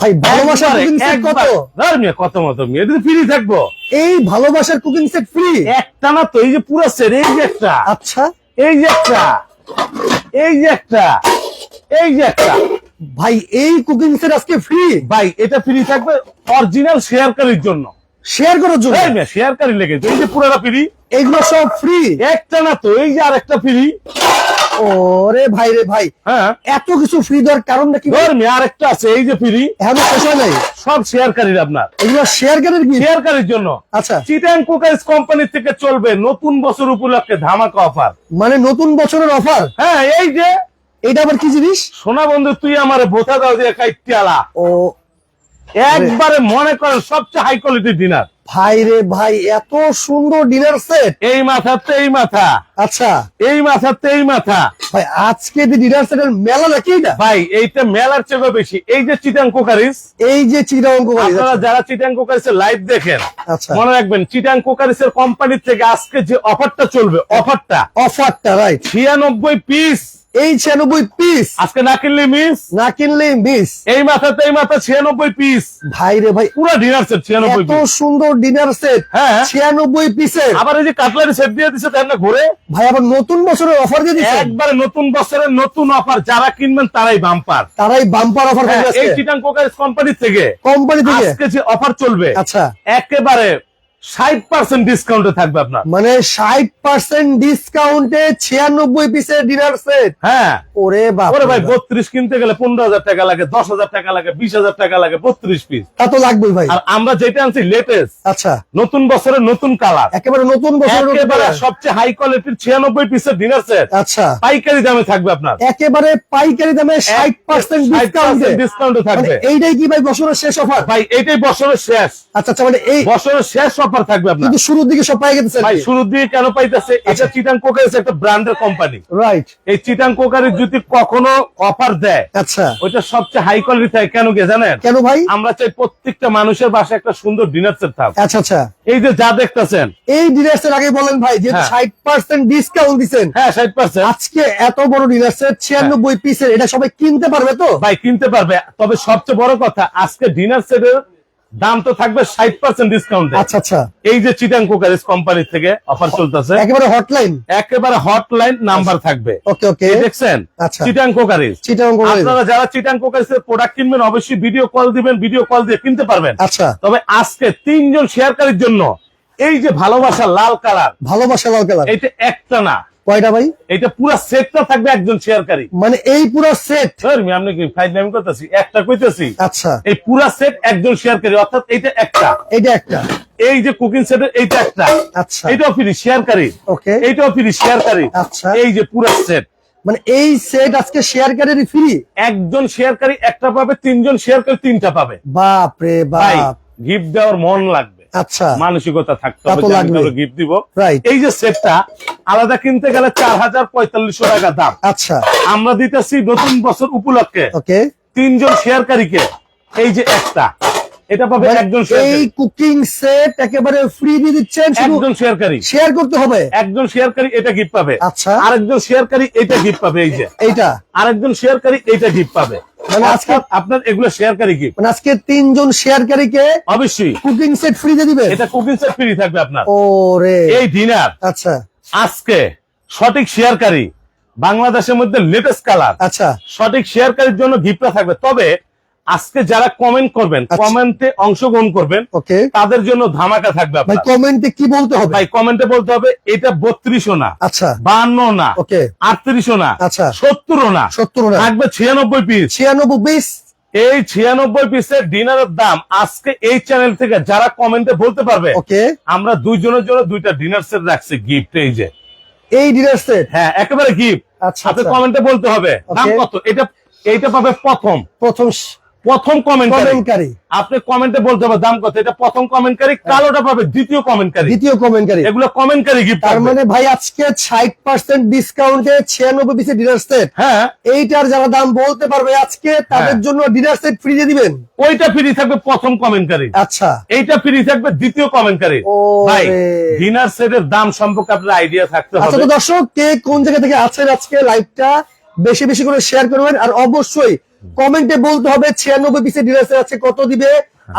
ভাই ভালোবাসার cooking set কত। মিয়া, কত মতো মিয়া ফ্রি থাকব। এই ভালোবাসার কুকিং সেট ফ্রি একটা না তো এই যে পুরো সেট এই যে একটা। আচ্ছা। এই যে একটা। এই যে একটা। এই যে একটা। ভাই এই কুকিং সেট আজকে ফ্রি ভাই এটা ফ্রি থাকবে অরিজিনাল শেয়ারকারীর জন্য। শেয়ার করার জন্য? শেয়ারকারী লেগেছে। এই যে পুরোটা ফ্রি এগুলো সব ফ্রি একটা না তো এই যে আরেকটা ফ্রি ওরে ভাই রে ভাই হ্যাঁ। এত কিছু ফ্রি দেওয়ার কারণ নাকি ধর মিয়া আরেকটা আছে এই যে ফ্রি হয় নাই। সব শেয়ারকারীর আপনার। এগুলো শেয়ার করার কি? শেয়ারকারীর জন্য। আচ্ছা। চিটাং কোম্পানি থেকে চলবে নতুন বছর উপলক্ষে ধামাকা অফার মানে নতুন বছরের অফার হ্যাঁ এই যে। এটা আবার কি জিনিস? সোনা বন্ধু তুই আমার বোথা দাও দিয়ে কাইটিয়ালা ও। একবারে মনে করেন সবচেয়ে হাই কোয়ালিটির ডিনার ভাই রে ভাই এত সুন্দর ডিনার সেট এই মাথাতে এই মাথা। আচ্ছা। এই মাথাতে এই মাথা। ভাই আজকে যে ডিনার সেটের মেলা নাকি এটা? ভাই এইটা মেলার চেয়েও বেশি। এই যে চিটাং কোকারিস এই যে চিরাঙ্গ আপনারা যারা চিটাং কোকারিসের লাইভ দেখেন আচ্ছা। মনে রাখবেন চিটাং কোকারিসের কোম্পানি থেকে আজকে যে অফারটা চলবে অফারটা অফারটা রাইট ছিয়ানব্বই পিস এই ছিয়ানব্বই পিস আজকে না কিনলে মিস না কিনলে মিস এই মাথাতে এই মাথা ছিয়ানব্বই পিস ভাই রে ভাই পুরো ডিনার সেট ছিয়ানব্বই এত সুন্দর ডিনার সেট হ্যাঁ ছিয়ানব্বই পিসের আবার এই যে কাটলারি সেট দিয়ে দিচ্ছে তাই না ঘুরে? ভাই আবার নতুন বছরের অফার দিয়ে দিচ্ছেন একবারে নতুন বছরের নতুন অফার যারা কিনবেন তারাই বাম্পার তারাই বাম্পার অফার হ্যাঁ, এই চিটাং কোকারিস কোম্পানি থেকে। কোম্পানি থেকে। আজকে যে অফার চলবে আচ্ছা। একেবারে ষাট পার্সেন্ট ডিসকাউন্টে থাকবে আপনার। মানে ষাট পার্সেন্ট ডিসকাউন্টে ছিয়ানব্বই পিসের ডিনার সেট হ্যাঁ। ওরে বাপ ওরে ভাই বত্রিশ কিনতে গেলে পনেরো হাজার টাকা লাগে দশ হাজার টাকা লাগে বিশ হাজার টাকা লাগে বত্রিশ পিস তা তো লাগবেই ভাই। আর আমরা যেটা আনছি লেটেস্ট আচ্ছা। নতুন বছরের নতুন কালার একেবারে নতুন বছরের একেবারে সবচেয়ে হাই কোয়ালিটির ছিয়ানব্বই পিসের ডিনার সেট আচ্ছা। পাইকারি দামে থাকবে আপনার। একেবারে পাইকারি দামে ষাট পার্সেন্ট ডিসকাউন্টে ডিসকাউন্টে মানে থাকবে। এইটাই কি ভাই বছরের শেষ অফার ভাই এটাই বছরের শেষ। আচ্ছা আচ্ছা মানে এই বছরের শেষ অফার থাকবে আপনার। শুরুর দিকে সব পাই গেছে। ভাই শুরুর দিকে কেন পাইতেছে? এটা চিটাং কোকারিস একটা ব্র্যান্ডের কোম্পানি রাইট এই চিটাং কোকারিস যদি কখনো অফার দেয় আচ্ছা। ওইটা সবচেয়ে হাই কোয়ালিটি থাকে। কেন কি জানেন? কেন ভাই? আমরা চাই প্রত্যেকটা মানুষের বাসায় একটা সুন্দর ডিনার সেট থাক। আচ্ছা আচ্ছা। এই যে যা দেখতেছেন। এই ডিনার সেট আগে বলেন ভাই যে হ্যাঁ। ষাট পার্সেন্ট ডিসকাউন্ট দিচ্ছেন হ্যাঁ ষাট পার্সেন্ট আজকে এত বড় ডিনার সেট ছিয়ানব্বই পিসের এটা সবাই কিনতে পারবে তো? ভাই কিনতে পারবে। তবে সবচেয়ে বড় কথা আজকে ডিনার সেটের দাম তো থাকবে ষাট পার্সেন্ট ডিসকাউন্ট আচ্ছা আচ্ছা। এই যে চিটাং কোকারিস কোম্পানি থেকে অফার চলতেছে। একেবারে হটলাইন একেবারে হটলাইন নাম্বার থাকবে। ওকে ওকে। দেখছেন? আচ্ছা। চিটাং কোকারিস চিটাং আপনারা যারা চিটাং কোকারিসের প্রোডাক্ট কিনবেন অবশ্যই ভিডিও কল দিবেন ভিডিও কল দিয়ে কিনতে পারবেন। আচ্ছা। তবে আজকে তিনজন শেয়ারকারীর জন্য এই যে ভালোবাসা লাল কালার ভালোবাসা লাল কালার। এটা একটা না। কয়টা ভাই? এটা পুরো সেটটা থাকবে একজন শেয়ারকারী মানে এই পুরো সেট ধর্মি আপনি কি নামি করতেছি? একটা কইতেছি। আচ্ছা। এই পুরো সেট একজন শেয়ারকারী অর্থাৎ এইটা একটা। এটা একটা। এই যে কুকিং সেটের এইটা একটা। আচ্ছা। এইটাও ফ্রি শেয়ারকারী ওকে এইটাও ফ্রি শেয়ারকারী আচ্ছা। এই যে পুরো সেট মানে এই সেট আজকে শেয়ার কার্ডেরই ফ্রি একজন শেয়ারকারী একটা পাবে তিনজন শেয়ারকারী তিনটা পাবে। বাপ রে বাপ। গিফট দেওয়ার মন লাগবে। আচ্ছা। মানসিকতা থাকতে হবে। গিফট দিব। এই যে সেটটা আলাদা কিনতে গেলে চার হাজার পঁয়তাল্লিশশো টাকা দাম। আচ্ছা। আমরা দিতেছি নতুন বছর উপলক্ষে ওকে। তিনজন শেয়ারকারীকে। এই যে একটা এটা পাবে একজন এই শেয়ারকারী কুকিং সেট একেবারে ফ্রি দিয়ে দিচ্ছেন শুধু একজন শেয়ারকারী। শেয়ার করতে হবে? একজন শেয়ারকারী এটা গিফট পাবে। আচ্ছা। আরেকজন শেয়ারকারী এটা গিফট পাবে এই যে। এইটা। আরেকজন শেয়ারকারী এটা গিফট পাবে। মানে আজকে- আপনার এগুলো শেয়ারকারী মানে আজকে তিনজন শেয়ারকারীকে অবশ্যই। কুকিং সেট ফ্রি দিয়ে এটা কুকিং সেট ফ্রি থাকবে আপনার। ওরে এই ডিনার আচ্ছা। আজকে সঠিক শেয়ারকারী বাংলাদেশের মধ্যে লেটেস্ট কালার আচ্ছা। সঠিক শেয়ারকারীর জন্য গিফটটা থাকবে। তবে আজকে যারা কমেন্ট করবেন আচ্ছা। কমেন্টে অংশগ্রহণ করবেন ওকে। তাদের জন্য ধামাকা থাকবে ভাই কমেন্টে কি বলতে হবে? ভাই কমেন্টে বলতে হবে এটা বত্রিশও না আচ্ছা। বান্ন না ওকে। আটত্রিশও না আচ্ছা। সত্তরও না সত্তর না। থাকবে ছিয়ানব্বই পিস ছিয়ানব্বই পিস এই ছিয়ানব্বই পিসের ডিনারের দাম আজকে এই চ্যানেল থেকে যারা কমেন্টে বলতে পারবে ওকে। আমরা দুইজনের জন্য দুইটা ডিনার সেট রাখছি গিফট এই যে। এই ডিনার সেট হ্যাঁ একেবারে গিফট আচ্ছা আপনি আচ্ছা। কমেন্টে বলতে হবে দাম কত? এটা এইটা পাবে প্রথম। প্রথম প্রথম কমেন্ট কমেন্টকারী আপনি কমেন্টে বলতে হবে দাম কত? এটা প্রথম কমেন্টকারী কালোটা পাবে দ্বিতীয় কমেন্টকারী দ্বিতীয় কমেন্টকারী এগুলো কমেন্টকারী গিফট তার মানে ভাই আজকে ষাট পার্সেন্ট ডিসকাউন্টে ছিয়ানব্বই পিসের ডিনার সেট হ্যাঁ। এইটার যারা দাম বলতে পারবে আজকে তাদের হ্যাঁ। জন্য ডিনার সেট ফ্রি দিয়ে দিবেন। ওইটা ফ্রি থাকবে প্রথম কমেন্টকারী আচ্ছা। এইটা ফ্রি থাকবে দ্বিতীয় কমেন্টকারী ভাই। ডিনার সেটের দাম সম্পর্কে আপনার আইডিয়া থাকতে আচ্ছা হবে। তো দর্শক কে কোন জায়গা থেকে আছেন আজকে লাইভটা বেশি বেশি করে শেয়ার করবেন। আর অবশ্যই কমেন্টে বলতে হবে ছিয়ানব্বই পিসের ডিনার আছে কত দিবে?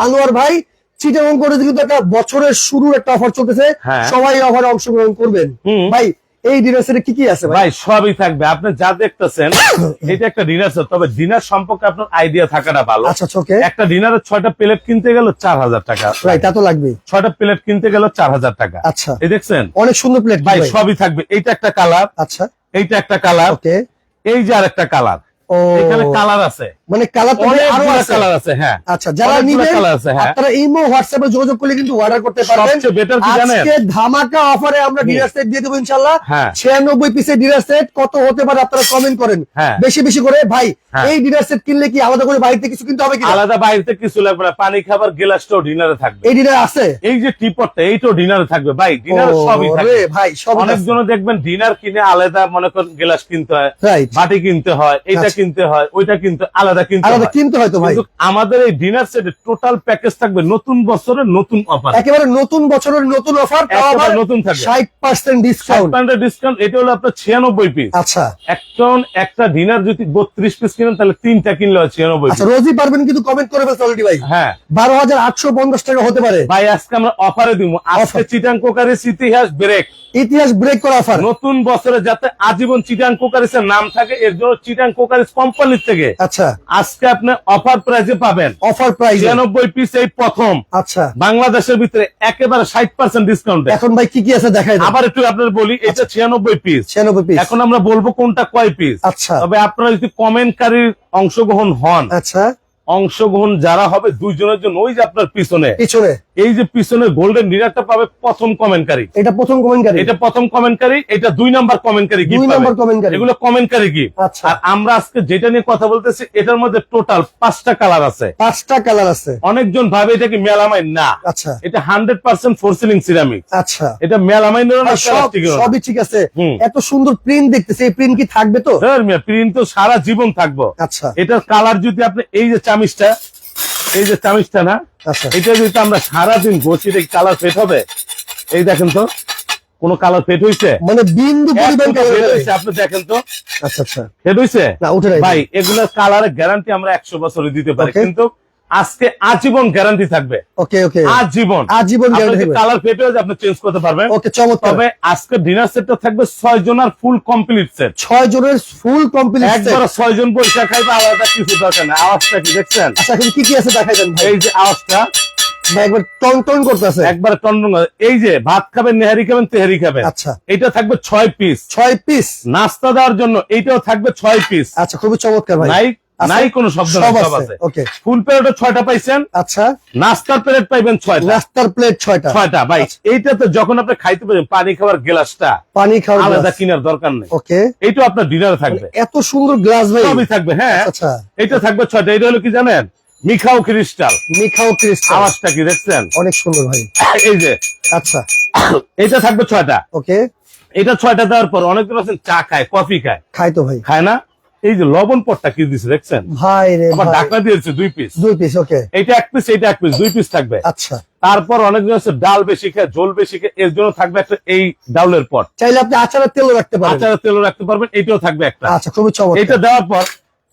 আনোয়ার ভাই চিটাগং করে কিন্তু একটা বছরের শুরুর একটা অফার চলতেছে হ্যাঁ। সবাই অফারে অংশগ্রহণ করবেন। ভাই এই ডিনার কি কি আছে ভাই? সবই থাকবে। আপনি যা দেখতেছেন এটা একটা ডিনার তবে ডিনার সম্পর্কে আপনার আইডিয়া থাকাটা ভালো। আচ্ছা ওকে একটা ডিনারের ছয়টা প্লেট কিনতে গেল চার হাজার টাকা। রাইট তা তো লাগবে ছয়টা প্লেট কিনতে গেল চার হাজার টাকা। আচ্ছা। এই দেখছেন? অনেক সুন্দর প্লেট ভাই সবই থাকবে। এইটা একটা কালার আচ্ছা। এইটা একটা কালার ওকে এই যে আর একটা কালার এখানে কালার আছে। মানে কালার তো আরও কালার আছে হ্যাঁ। আচ্ছা যারা নিবেন হ্যাঁ। আপনারা ইমো হোয়াটসঅ্যাপে যোগাযোগ করলে কিন্তু অর্ডার করতে পারবেন। সবচেয়ে better কি জানেন? আজকে ধামাকা অফারে আমরা ডিনার সেট দিয়ে দেবো ইনশাআল্লাহ। হ্যাঁ। 96 পিসের ডিনার সেট কত হতে পারে আপনারা কমেন্ট করেন। বেশি বেশি করে ভাই। এই ডিনার সেট কিনলে কি আলাদা করে বাড়িতে কিছু কিনতে হবে কি আলাদা বাইরে কিছু লাগবে না পানি খাবার গ্লাসটাও ডিনারে থাকবে। এই ডিনার আছে? এই যে টিপটটা এইটাও ডিনারে থাকবে। ভাই ডিনারে সবই থাকবে। ভাই সব অনেকজন দেখবেন ডিনার কিনে আলাদা মনে করেন গ্লাস কিনতে হয় বাটি কিনতে হয় এটা আচ্ছা। কিনতে হয় ওইটা কিনতে আলাদা কিনতে আলাদা কিনতে হয়তো ভাই। কিন্তু আমাদের এই ডিনার সেটে টোটাল প্যাকেজ থাকবে নতুন বছরের নতুন অফার একেবারে নতুন বছরের নতুন অফার তাও আবার একেবারে নতুন থাকবে। 60% ডিসকাউন্ট ডিসকাউন্ট এটা হলো আপনার ছিয়ানব্বই পিস আচ্ছা। একটা ডিনার যদি বত্রিশ পিস কিনেন তাহলে তিনটা কিনলে আচ্ছা রোজই পারবেন কিন্তু কমেন্ট করে ফেলতে অলরেডি ভাই। হ্যাঁ। বারো হাজার আটশো পঞ্চাশ টাকা হতে পারে। ভাই আজকে আমরা অফারে দিব। আজকে। চিটাং কোকারিস ইতিহাস ব্রেক ইতিহাস ব্রেক করা অফার নতুন বছরে যাতে আজীবন চিটাং কোকারিসের নাম থাকে এর জন্য চিটাং কোকারিস কোম্পানির থেকে। আচ্ছা। আজকে আপনি অফার প্রাইজে পাবেন। অফার প্রাইস ছিয়ানব্বই পিস এই প্রথম। আচ্ছা। বাংলাদেশের ভিতরে একেবারে ষাট পার্সেন্ট ডিসকাউন্ট এখন ভাই কি কি আছে দেখাই আবার একটু আপনার বলি এটা ছিয়ানব্বই পিস ছিয়ানব্বই পিস এখন আমরা বলব কোনটা কয় পিস আচ্ছা। তবে আপনারা যদি কমেন্টকারীর অংশগ্রহণ হন আচ্ছা। অংশগ্রহণ যারা হবে দুইজনের জন্য ওই যে আপনার পিছনে। পিছনে। এই যে পিছনে গোল্ডেন ডিনারটা পাবে প্রথম কমেন্টকারী এটা প্রথম কমেন্টকারী এটা প্রথম কমেন্টকারী এটা দুই নাম্বার কমেন্টকারী দুই নম্বর কমেন্টকারী এগুলো কমেন্টকারী আচ্ছা। আর আমরা আজকে যেটা নিয়ে কথা বলতেছি এটার মধ্যে টোটাল পাঁচটা কালার আছে। পাঁচটা কালার আছে। অনেকজন ভাবে এটা কি মেলামাইন? না। আচ্ছা। এটা hundred percent porcelain ceramic আচ্ছা। এটা মেলামাইনেরও না আর সব প্লাস্টিকেরও না সবই ঠিক আছে। এত সুন্দর প্রিন্ট দেখতেছে এই প্রিন্ট কি থাকবে তো? প্রিন্ট তো সারা জীবন থাকব। আচ্ছা। এটার কালার যদি আপনি এই যে চামিচটা এই যে চামিচটা না আচ্ছা। এটা যদি আমরা সারাদিন ঘষি দেখি কালার ফেট হবে? এই দেখেন তো কোন কালার ফেট হয়েছে মানে বিন্দু পরিমাণ কালার ফেট আপনি দেখেন তো। আচ্ছা আচ্ছা। ফেট হইছে? না উঠে ভাই এগুলোর কালারের গ্যারান্টি আমরা একশো বছরে দিতে পারি। কিন্তু আজকে আজীবন গ্যারান্টি থাকবে। ওকে ওকে। আজীবন। আজীবন গ্যারান্টি কালার হয়ে আপনি চেঞ্জ করতে পারবেন। ওকে চমৎকার। তবে আজকে ডিনার সেটটা থাকবে ছয় জনের ফুল কমপ্লিট সেট ছয় জনের ফুল কমপ্লিট সেট একবার ছয় জন পয়সা খাইবে আলাদা কিছু দরকার না? আওয়াজটা কি দেখছেন? আচ্ছা এখন কি কি আছে দেখাই দেন ভাই? এই যে আওয়াজটা। একবার টন টন করতেছে। একবার টন্ডন এই যে ভাত খাবেন নেহারি খাবেন তেহারি খাবেন। আচ্ছা। এটা থাকবে ছয় পিস ছয় পিস নাস্তা দেওয়ার জন্য এইটাও থাকবে ছয় পিস আচ্ছা খুবই চমৎকার ভাই। নাই আচ্ছা, কোনো শব্দ সব আছে ওকে। ফুল প্লেটও পাইছেন? আচ্ছা। নাস্তার প্লেট পাইবেন নাস্তার প্লেট ছয়টা। ছয়টা ভাই। এইটাতে যখন আপনি খাইতে পারেন পানি খাওয়ার গ্লাসটা পানি খাওয়ার আলাদা কেনার দরকার নেই। ওকে। এইটাও আপনার ডিনারে থাকবে। এত সুন্দর গ্লাস ভাই। সবই থাকবে হ্যাঁ? আচ্ছা এটা থাকবে ছয়টা। এটা হলো কি জানেন? মিখাও ক্রিস্টাল। মিখাও ক্রিস্টাল। আওয়াজটা কি দেখছেন? অনেক সুন্দর ভাই। এই যে। আচ্ছা। এটা থাকবে ছয়টা। ওকে। এটা ছয়টা দেওয়ার পর আছেন চা খায় কফি খায়। খাই তো ভাই। খায় না? এই যে লবণ পটটা কি দিছে দেখছেন? ভাই রে আমার ঢাকনা দিয়েছে দুই পিস দুই পিস ওকে এটা এক পিস এটা এক পিস দুই পিস থাকবে। আচ্ছা। তারপর অনেকজন আছে ডাল বেশি খায় ঝোল বেশি খায় এর জন্য থাকবে একটা এই ডাউলের পট। চাইলে আপনি আচারের তেলও রাখতে পারেন। আচারের তেলও রাখতে পারবেন এটাও থাকবে একটা। আচ্ছা খুবই এটা দেওয়ার পর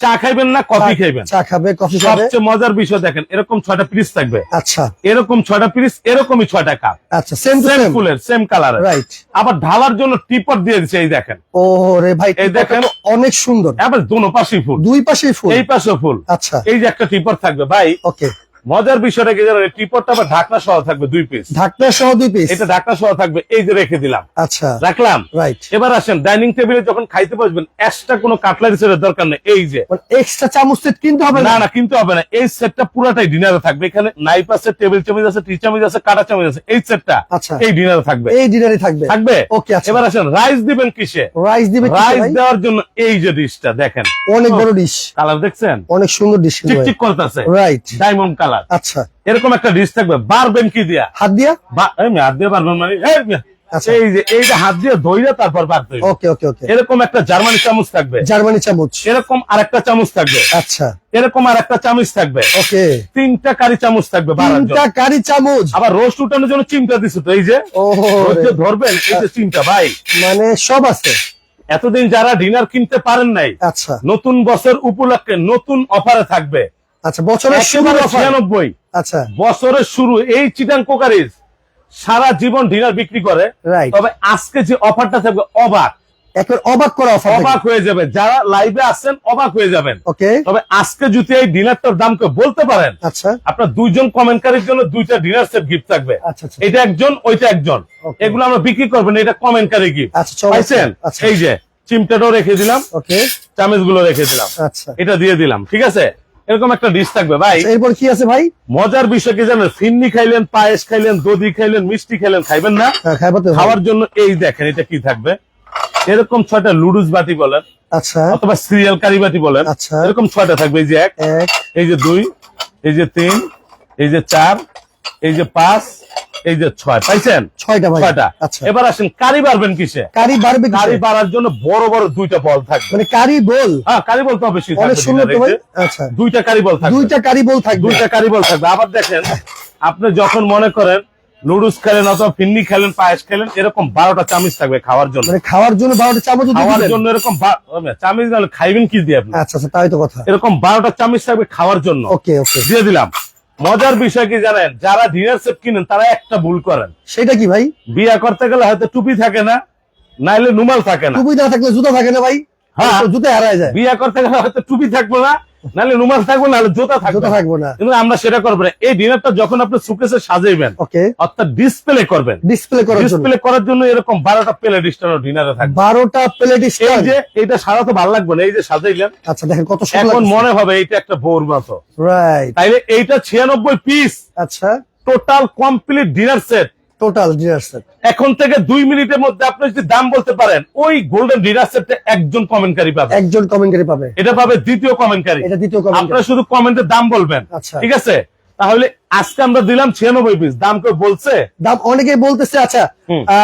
চা খাইবেন না কফি খাইবেন। চা খাবে কফি খাবে। সবচেয়ে মজার বিষয় দেখেন এরকম ছয়টা পিস থাকবে। আচ্ছা। এরকম ছয়টা পিস এরকমই ছয়টা কাপ আচ্ছা সেম সেম ফুলের সেম কালারের রাইট আবার ঢালার জন্য টিপার দিয়ে দিচ্ছে এই দেখেন। ও রে ভাই এই দেখেন। অনেক সুন্দর। আবার দোনো পাশেই ফুল। দুই পাশেই ফুল। এই পাশে ফুল। আচ্ছা। এই যে একটা টিপার থাকবে ভাই। ওকে মজার বিষয়টা কি জানেন? টিপটটা আবার ঢাকনা সহ থাকবে দুই পিস ঢাকনা সহ দুই পিস এটা ঢাকনা সহ থাকবে এই যে রেখে দিলাম। আচ্ছা। রাখলাম? রাইট এবার আসেন ডাইনিং টেবিলে যখন খাইতে বসবেন এক্সট্রা কোনো কাটলারি সেটের দরকার নেই। এই যে। মানে এক্সট্রা চামচ সেট কিনতে হবে না না? না কিন্তু হবে না। এই সেটটা পুরাটাই ডিনারে থাকবে। এখানে নাইফ আছে টেবিল চামিচ আছে টি চামচ আছে কাটা চামচ আছে। এই সেটটা আচ্ছা। এই ডিনারে থাকবে। এই ডিনারে থাকবে। থাকবে? ওকে আচ্ছা। এবার আসেন রাইস দিবেন কিসে? রাইস দিবেন রাইস দেওয়ার জন্য এই যে ডিশটা দেখেন। অনেক বড় ডিশ কালার দেখছেন? অনেক সুন্দর ডিশ চিকচিক করতেছে। রাইট ডায়মন্ড কালার আচ্ছা। এরকম একটা ডিশ থাকবে বারবেন কি দিয়া? হাত দিয়া? হাত দিয়ে মানে এই মেয়ে। এই যে এই হাত দিয়ে ধইরা তারপর বার তৈরি ওকে ওকে ওকে। এরকম একটা জার্মানি চামচ থাকবে। জার্মানি চামচ। এরকম আরেকটা চামচ থাকবে। আচ্ছা। এরকম আর একটা চামচ থাকবে। ওকে। তিনটা কারি চামচ থাকবে তিনটা কারি চামচ। আবার রোস্ট উঠানোর জন্য চিমটা দিচ্ছে তো এই যে? ধরবেন এই যে চিমটা ভাই। মানে সব আছে। এতদিন যারা ডিনার কিনতে পারেন নাই আচ্ছা। নতুন বছর উপলক্ষে নতুন অফারে থাকবে। আচ্ছা বছরের শুরু ছিয়ানব্বই। আচ্ছা। বছরের শুরু এই চিটাং কোকারিজ সারা জীবন ডিনার বিক্রি করে। তবে আজকে যে অফারটা থাকবে অবাক। একবার অবাক করা অফার অবাক হয়ে যাবে যারা লাইভে আসছেন অবাক হয়ে যাবেন। ওকে তবে আজকে যদি এই ডিনারটার দাম বলতে পারেন আচ্ছা। আপনার দুইজন কমেন্টকারীর জন্য দুইটা ডিনার সেট গিফট থাকবে। আচ্ছা এটা একজন ওইটা একজন। এগুলো আমরা বিক্রি করবেন এটা কমেন্টকারী গিফট পাইছেন? এই যে চিমটাটাও রেখে দিলাম। ওকে চামচগুলো রেখে দিলাম। আচ্ছা। এটা দিয়ে দিলাম ঠিক আছে? এরকম একটা ডিশ থাকবে ভাই। আচ্ছা, এরপর কি আছে ভাই? মজার বিষয় কি জানেন? ফিন্নি খাইলেন পায়েস খাইলেন দধি খাইলেন মিষ্টি খাইলেন খাইবেন না? হ্যাঁ, খাওয়ার জন্য এই দেখেন এটা কি থাকবে? এরকম ছয়টা লুডুস বাটি বলেন আচ্ছা। অথবা সিরিয়াল কারি বাটি বলেন আচ্ছা। এরকম ছয়টা থাকবে এই যে এক এক। এই যে দুই এই যে তিন এই যে চার এই যে পাঁচ এই যে ছয় পাইছেন? ছয়টা ছয়টা। আচ্ছা। এবার আসেন কারি বাড়বেন কিসে? কারি বাড়বে কারি বাড়ার জন্য বড় বড় দুইটা বল থাকবে। মানে কারি বল? হ্যাঁ কারি বল তো অবশ্যই আচ্ছা। দুইটা কারি বল থাকবে। দুইটা কারি বল থাকবে। দুইটা কারি বল থাকবে। আবার দেখেন আপনি যখন মনে করেন নুডলস খেলেন অথবা ফিন্নি খেলেন পায়েস খেলেন এরকম বারোটা চামিচ থাকবে খাওয়ার জন্য। মানে খাওয়ার জন্য বারোটা চামচ খাওয়ার জন্য এরকম চামিচ খাইবেন কি দিয়ে আপনি? আচ্ছা আচ্ছা তাই তো কথা। এরকম বারোটা চামিচ থাকবে খাওয়ার জন্য। ওকে ওকে। দিয়ে দিলাম। মজার বিষয় কি জানেন? যারা ডিনার সেট কিনেন তারা একটা ভুল করেন। সেটা কি ভাই? বিয়া করতে গেলে হয়তো টুপি থাকে না নাইলে নুমাল থাকে না। টুপি না থাকলে জুতা থাকে না ভাই। হ্যাঁ। জুতা হারায় যায়। বিয়া করতে গেলে হয়তো টুপি থাকবে না নাহলে নুমাল থাকবে নাহলে জুতা থাকবে। জুতা। থাকব না। কিন্তু আমরা সেটা করব না। এই ডিনারটা যখন আপনি সুকেসে সাজাইবেন ওকে। অর্থাৎ ডিসপ্লে করবেন। ডিসপ্লে করার জন্য। ডিসপ্লে করার জন্য এরকম বারোটা প্লেট স্টার ডিনারে থাকবে। বারোটা প্লেট এই যে এটা সারা তো ভালো লাগবে না। এই যে সাজাইলেন আচ্ছা দেখেন কত সুন্দর এখন মনে হবে এইটা একটা বোর মতো। রাইট তাইলে এইটা ছিয়ানব্বই পিস আচ্ছা। Total complete dinner set total dinner set এখন থেকে দুই মিনিটের মধ্যে আপনি যদি দাম বলতে পারেন ওই গোল্ডেন ডিনার সেটে একজন কমেন্টকারী পাবে। একজন কমেন্টারি পাবে। এটা পাবে দ্বিতীয় কমেন্টকারী এটা দ্বিতীয় কমেন্ট আপনারা শুধু কমেন্টের দাম বলবেন। আচ্ছা। ঠিক আছে? তাহলে আজকে আমরা দিলাম ছিয়ানব্বই পিস দাম কেউ বলছে? দাম অনেকে বলতেছে আচ্ছা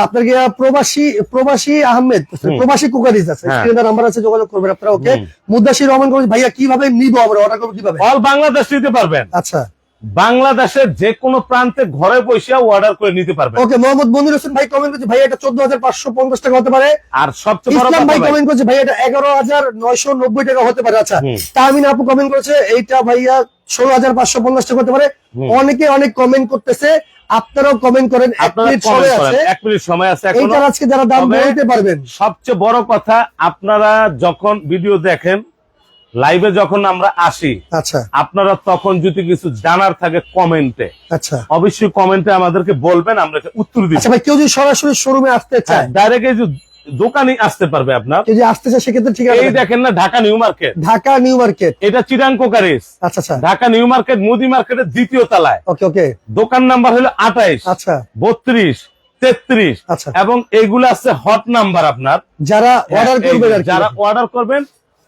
আপনার কি প্রবাসী প্রবাসী আহমেদ প্রবাসী কুকারিজ আছে। হ্যাঁ। স্ক্রিনে নাম্বার আছে যোগাযোগ করবেন আপনারা ওকে। মুদাসির রহমান ভাইয়া কীভাবে নিবো আমরা? অর্ডার করব কীভাবে? অল বাংলাদেশ নিতে পারবেন। আচ্ছা। বাংলাদেশের যে কোনো প্রান্তে ঘরে বসে অর্ডার করে নিতে পারবে ওকে মোহাম্মদ মনির হোসেন ভাই কমেন্ট করছে ভাই এটা চোদ্দ হাজার পাঁচশো পঞ্চাশ টাকা হতে পারে। আর সবচেয়ে বড় ইসলাম ভাই কমেন্ট করছে ভাই এটা এগারো হাজার নয়শো নব্বই টাকা হতে পারে। আচ্ছা তামিন আপু কমেন্ট করেছে এইটা ভাইয়া ষোলো হাজার পাঁচশো পঞ্চাশ টাকা হতে পারে। অনেকে অনেক কমেন্ট করতেছে আপনারাও কমেন্ট করেন এক মিনিট সময় আছে। এক মিনিট সময় আছে এখনও। আজকে যারা দাম বলতে পারবেন। সবচেয়ে বড় কথা আপনারা যখন ভিডিও দেখেন লাইভে যখন আমরা আসি আচ্ছা। আপনারা তখন যদি কিছু জানার থাকে কমেন্টে আচ্ছা। অবশ্যই কমেন্টে আমাদেরকে বলবেন আমরা উত্তর দিব আচ্ছা ভাই কেউ যদি সরাসরি শোরুমে আসতে চায় ডাইরেক্ট এই যে দোকানে আসতে পারবে আপনার। যদি আসতে চায় সেক্ষেত্রে ঠিক আছে এই দেখেন না Dhaka new market. Dhaka new market. এটা চিরাং কোকারিস আচ্ছা আচ্ছা। ঢাকা নিউ মার্কেট মুদি মার্কেটের দ্বিতীয় তলায়। ওকে ওকে। দোকান নাম্বার হলো আঠাইশ আচ্ছা। বত্রিশ তেত্রিশ। আচ্ছা। এবং এগুলো আছে হট নাম্বার আপনার। যারা অর্ডার হ্যাঁ, করবেন। যারা অর্ডার করবেন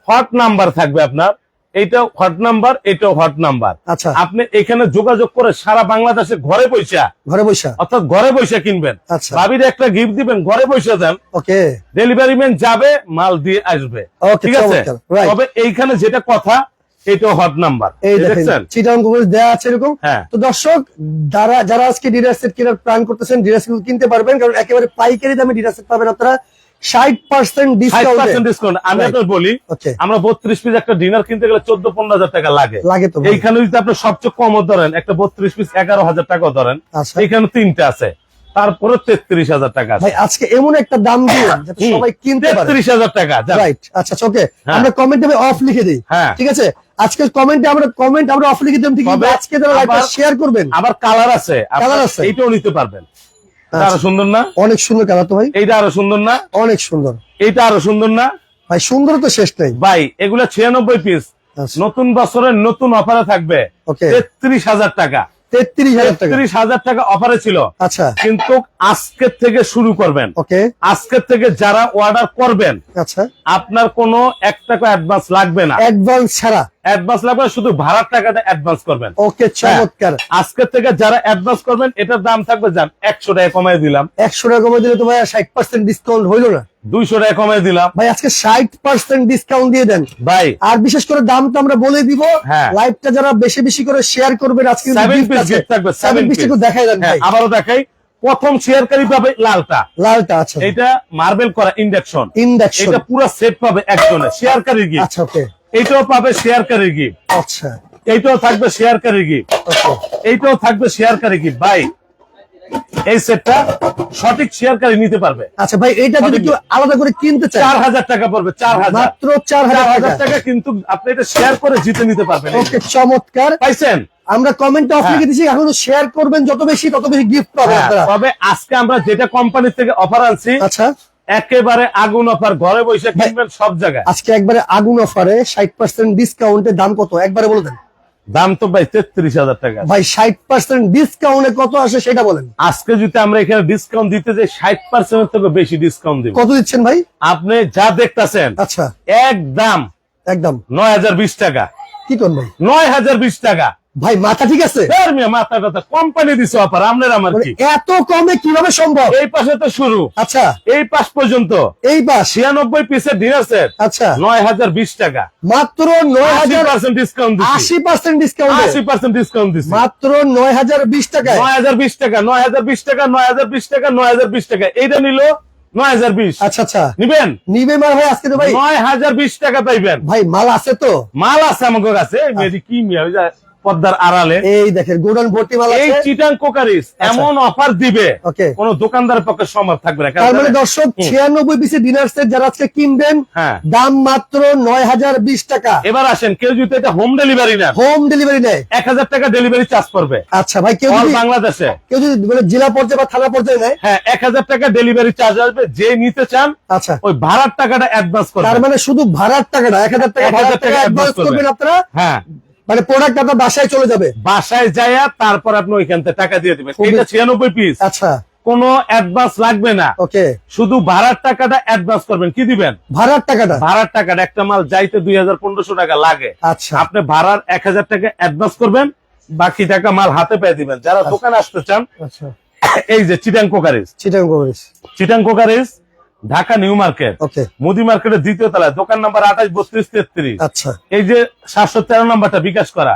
হট নাম্বার থাকবে আপনার। এইটাও হট নাম্বার এটাও হট নাম্বার আচ্ছা। আপনি এখানে যোগাযোগ করে সারা বাংলাদেশে ঘরে পয়সা ঘরে বসা অর্থাৎ ঘরে পয়সা কিনবেন। আচ্ছা। ভাবির একটা গিফট দিবেন ঘরে পয়সা দেন। ওকে। ডেলিভারি ম্যান যাবে মাল দিয়ে আসবে। ঠিক আছে? তবে এইখানে যেটা কথা এটাও হট নাম্বার এই দেখেন চিটাং কুকুর দেয়া আছে এরকম। হ্যাঁ। তো দর্শক যারা যারা আজকে ডিনার সেট কেনার প্ল্যান করতেছেন সেট কিনতে পারবেন কারণ একেবারে পাইকারি দামে সেট পাবেন আপনারা। ডিসকাউন্ট আমি বলি আমরা বত্রিশ পিস একটা ডিনার কিনতে গেলে চোদ্দ পনেরো হাজার টাকা লাগে। লাগে তো ভাই। এইখানে যদি আপনি সবচেয়ে কম ধরেন একটা বত্রিশ পিস এগারো হাজার টাকা ধরেন আচ্ছা। এইখানে তিনটা আছে। তারপরে তেত্রিশ হাজার টাকা ভাই আজকে এমন একটা দাম সবাই কিনতে তেত্রিশ হাজার টাকা রাইট আচ্ছা ওকে হ্যাঁ। আমরা কমেন্টে অফ লিখে দিই। হ্যাঁ। ঠিক আছে? আজকে কমেন্টে আমরা কমেন্ট আমরা অফ লিখে দিলাম ঠিক আছে? আজকে আবার- শেয়ার করবেন। আবার কালার আছে। আপনার আছে? এইটাও নিতে পারবেন। আচ্ছা। আরও সুন্দর না? অনেক সুন্দর কালার তো ভাই। এইটা আরও সুন্দর না? অনেক সুন্দর। এইটা আরও সুন্দর না? ভাই সুন্দর তো শেষ নাই। ভাই এগুলা ছিয়ানব্বই পিস আচ্ছা। নতুন বছরের নতুন অফারে থাকবে। তেত্রিশ হাজার টাকা। তেত্রিশ হাজার টাকা। তেত্রিশ হাজার টাকা অফারে ছিল। আচ্ছা। কিন্তু আজকের থেকে শুরু করবেন। ওকে। আজকের থেকে যারা অর্ডার করবেন আচ্ছা। আপনার কোনো এক টাকা অ্যাডভান্স লাগবে না। অ্যাডভান্স ছাড়া। অ্যাডভান্স লাগবে শুধু ভাড়ার টাকাটা অ্যাডভান্স করবেন। ওকে চমৎকার। আজকের থেকে যারা অ্যাডভান্স করবেন এটার দাম থাকবে যান একশো টাকা কমাই দিলাম। একশো টাকা কমাই দিলে তো ভাই ষাট পার্সেন্ট ডিসকাউন্ট হইল না। দুইশো টাকা কমাই দিলাম। ভাই আজকে ষাট পার্সেন্ট ডিসকাউন্ট দিয়ে দেন। ভাই। আর বিশেষ করে দামটা আমরা বলে দিব। হ্যাঁ। লাইভটা যারা বেশি বেশি করে শেয়ার করবেন আজকে দেখাই দেন আবারও দেখাই প্রথম শেয়ারকারী পাবে লালটা। লালটা আচ্ছা এটা মার্বেল করা ইন্ডাকশন ইন্ডাকশন এটা পুরো সেট পাবে একজনের শেয়ারকারী গিফট আচ্ছা ওকে এইটাও পাবে শেয়ারকারী গিফট আচ্ছা। এইটাও থাকবে শেয়ারকারী গিফট এইটাও থাকবে শেয়ারকারী গিফট ভাই এই সেটটা সঠিক শেয়ারকারী নিতে পারবে। আচ্ছা ভাই এটা যদি কেউ আলাদা করে কিনতে চায়? চার হাজার টাকা পড়বে চার হাজার। মাত্র চার চার হাজার হাজার টাকা। টাকা কিন্তু আপনি এটা শেয়ার করে জিতে নিতে পারবেন। ওকে চমৎকার। পাইছেন? আমরা কমেন্টে অফ। লিখে এখন শেয়ার করবেন যত বেশি তত বেশি গিফট পাবেন হ্যাঁ, আপনারা। তবে আজকে আমরা যেটা কোম্পানি থেকে অফার আনছি আচ্ছা। একেবারে আগুন অফার ঘরে বসে কিনবেন সব জায়গায়। আজকে একবারে আগুন অফারে ষাট পার্সেন্ট ডিসকাউন্টের দাম কত? একবারে বলে দেন। দাম তো ভাই তেত্রিশ হাজার টাকা ভাই ষাট পার্সেন্ট ডিসকাউন্টে কত আসে সেটা বলেন। আজকে যদি আমরা এখানে ডিসকাউন্ট দিতে যাই ষাট পার্সেন্ট থেকে বেশি ডিসকাউন্ট দিব। কত দিচ্ছেন ভাই? আপনি যা দেখতেছেন আচ্ছা। একদম একদম। নয় হাজার বিশ টাকা। কি করবেন ভাই? নয় হাজার বিশ টাকা। ভাই মাথা ঠিক আছে? মাথা কোম্পানি দিছে অফার আপনার আমার মানে কি? এত কমে কীভাবে সম্ভব? এই পাশে তো শুরু। আচ্ছা। এই পাশ পর্যন্ত। এই পাশ? ছিয়ানব্বই পিসের ডিনার সেট আচ্ছা। নয় হাজার বিশ টাকা। মাত্র নয় হাজার পার্সেন্ট ডিসকাউন্ট আশি পার্সেন্ট ডিসকাউন্ট আশি পার্সেন্ট ডিসকাউন্ট দিচ্ছি মাত্র নয় হাজার বিশ টাকা? নয় হাজার বিশ টাকা নয় হাজার বিশ টাকা নয় হাজার বিশ টাকা নয় হাজার বিশ টাকা। এইটা নিল নয় হাজার বিশ। আচ্ছা আচ্ছা। নিবেন? নিবে মার ভাই আজকে তো ভাই। নয় হাজার বিশ টাকা পাইবেন। ভাই মাল আছে তো। মাল আছে আমাকে কাছে। কি মিয়া পদ্মার আড়ালে। এই দেখেন গোডাউন ভর্তি মাল এই চিটাং কোকারিস এমন অফার দিবে কোন দোকানদারের পক্ষে সম্ভব থাকবে না। তার মানে দর্শক ছিয়ানব্বই পিসের ডিনার সেট যারা আজকে কিনবেন হ্যাঁ। দাম মাত্র নয় হাজার বিশ টাকা। এবার আসেন কেউ যদি এটা হোম ডেলিভারি নেন হোম ডেলিভারি নেয়। এক হাজার টাকা ডেলিভারি চার্জ পড়বে। আচ্ছা ভাই কেউ যদি বাংলাদেশে। কেউ যদি মানে জেলা পর্যায়ে বা থানা পর্যায়ে নেয় হ্যাঁ এক হাজার টাকা ডেলিভারি চার্জ আসবে যে নিতে চান আচ্ছা। ওই ভাড়ার টাকাটা অ্যাডভান্স করবে তার মানে শুধু ভাড়ার টাকাটা এক হাজার টাকা 1000 ভাড়ার টাকা অ্যাডভান্স করবেন। আপনারা? হ্যাঁ। মানে প্রোডাক্ট আপনার বাসায় চলে যাবে। বাসায় যায়া তারপর আপনি ওইখান থেকে টাকা দিয়ে দিবেন। এটা ছিয়ানব্বই পিস আচ্ছা। কোনো অ্যাডভান্স লাগবে না। ওকে। শুধু ভাড়ার টাকাটা অ্যাডভান্স করবেন। কি দিবেন? ভাড়ার টাকাটা? ভাড়ার টাকাটা একটা মাল যাইতে দুই হাজার পনেরোশো টাকা লাগে। আচ্ছা। আপনি ভাড়ার এক হাজার টাকা অ্যাডভান্স করবেন বাকি টাকা মাল হাতে পেয়ে দিবেন। যারা দোকানে আসতে চান আচ্ছা। এই যে চিটাং কোকারিস। চিটাং করিস চিটাং ঢাকা নিউ মার্কেট। মুদি মার্কেটের দ্বিতীয় তলায় দোকান নাম্বার আঠাশ বত্রিশ তেত্রিশ। আচ্ছা। এই যে সাতশো তেরো নাম্বারটা বিকাশ করা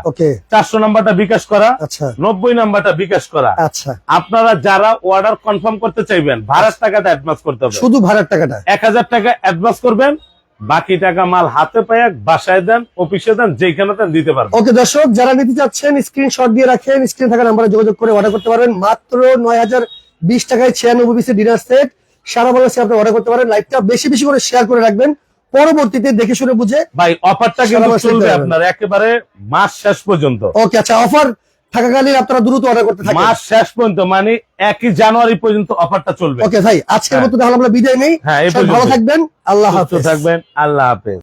চারশো নাম্বারটা বিকাশ করা আচ্ছা। নব্বই নাম্বারটা বিকাশ করা। আচ্ছা। আপনারা যারা অর্ডার কনফার্ম করতে চাইবেন ভাড়ার টাকাটা অ্যাডভান্স করতে হবে। শুধু ভাড়ার টাকাটা? এক হাজার টাকা অ্যাডভান্স করবেন বাকি টাকা মাল হাতে পায় বাসায় দেন অফিসে দেন যেখানে দেন দিতে পারবেন। ওকে দর্শক যারা নিতে চাচ্ছেন স্ক্রিনশট দিয়ে রাখেন স্ক্রিনে থাকা নাম্বারে যোগাযোগ করে অর্ডার করতে পারবেন। মাত্র নয় হাজার বিশ টাকায় ছিয়ানব্বই পিসের ডিনার সেট সারা বাংলাদেশে আপনি অর্ডার করতে পারেন। লাইভটা বেশি বেশি করে শেয়ার করে রাখবেন। পরবর্তীতে দেখে শুনে বুঝে ভাই অফারটা কিন্তু চলবে আপনার একেবারে মাস শেষ পর্যন্ত। ওকে আচ্ছা অফার থাকাকালীন আপনারা দ্রুত অর্ডার করতে থাকেন। মাস শেষ পর্যন্ত মানে একই জানুয়ারি পর্যন্ত অফারটা চলবে। ওকে ভাই আজকের হ্যাঁ। মতো তাহলে আমরা বিদায় নেই। হ্যাঁ, ভালো থাকবেন। আল্লাহ হাফেজ। থাকবেন। আল্লাহ হাফেজ।